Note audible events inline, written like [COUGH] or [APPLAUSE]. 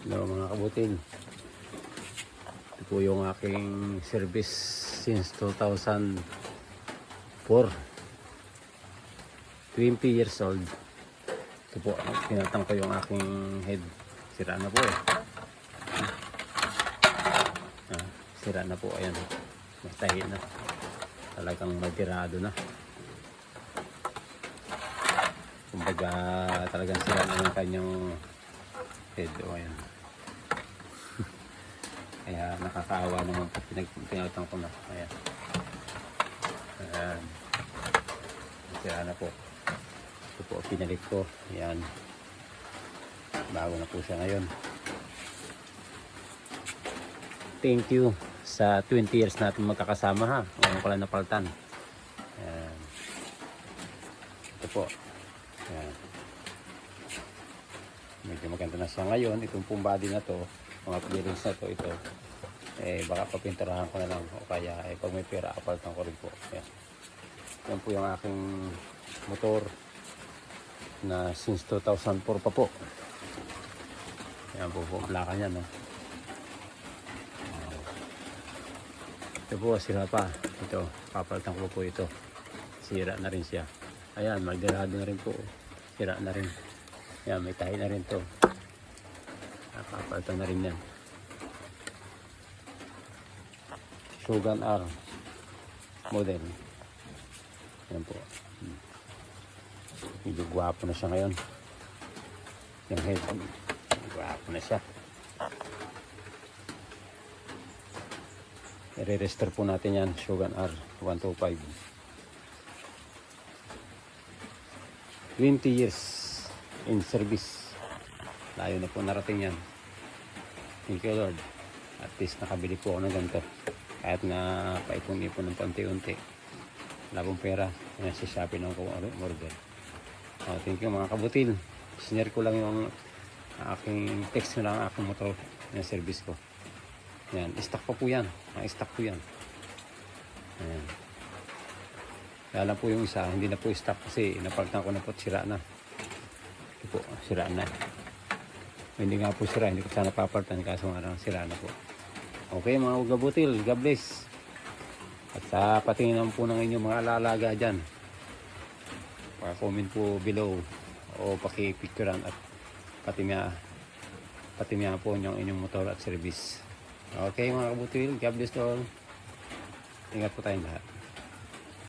Hello mga kabutin. Ito po yung aking service since 2004. 20 years old. Ito po, pinatang ko yung aking head. Sira na po eh. Ah, sira na po, ayan. Matahi na. Talagang matirado na. Kumbaga talagang sira na yung kanyang head. O ayan. [LAUGHS] Kaya nakakaawa naman po pinag pinatang ko na. Ayan. Ayan. Sira na po. Ito po pinalit ko. Ayan. Bago na po siya ngayon. Thank you sa 20 years natin magkakasama ha. Ngayon ko lang napaltan. Ayan. Ito po. Ayan. Medyo maganda na siya ngayon. Itong pong body na to, mga clearance na to, ito. Eh, baka papinturahan ko na lang. O kaya, eh, pag may pera, apaltan ko rin po. Ayan. Yan po yung aking motor na since 2004 pa po. Yan po po, plaka niya, no? Ito po, sira pa. Ito, papalitan ko po ito. Sira na rin siya. Ayan, magdirado na rin po. Sira na rin. Ayan, may tahi na rin to. Papalitan na rin yan. Shogun R model. Yan po. Medyo gwapo na siya ngayon. Yung head. Gwapo na siya. I-register po natin yan. Shogun R 125. 20 years in service. Layo na po narating yan. Thank you Lord. At least nakabili po ako ng ganito. Kahit na paipon-ipon ng paunti-unti. Wala pong pera. Yan si Shopee ng order. Oh, thank you mga kabutil. Sinare ko lang yung aking text ko lang ang aking motor yung service ko. Yan, stock pa po yan. Ang stock po yan. Ayan. Kaya lang po yung isa, hindi na po stock kasi napagtan ko na po sira na. Ito po, sira na. Hindi nga po sira, hindi ko sana papalitan kaso nga lang sira na po. Okay mga ugabutil, God bless. At sa patingin naman po ng inyong mga alalaga dyan. Pa-comment po below o paki-picturean at pati nga pati nga po yung inyong motor at service. Okay mga kabutil, God bless all. Ingat po tayong lahat.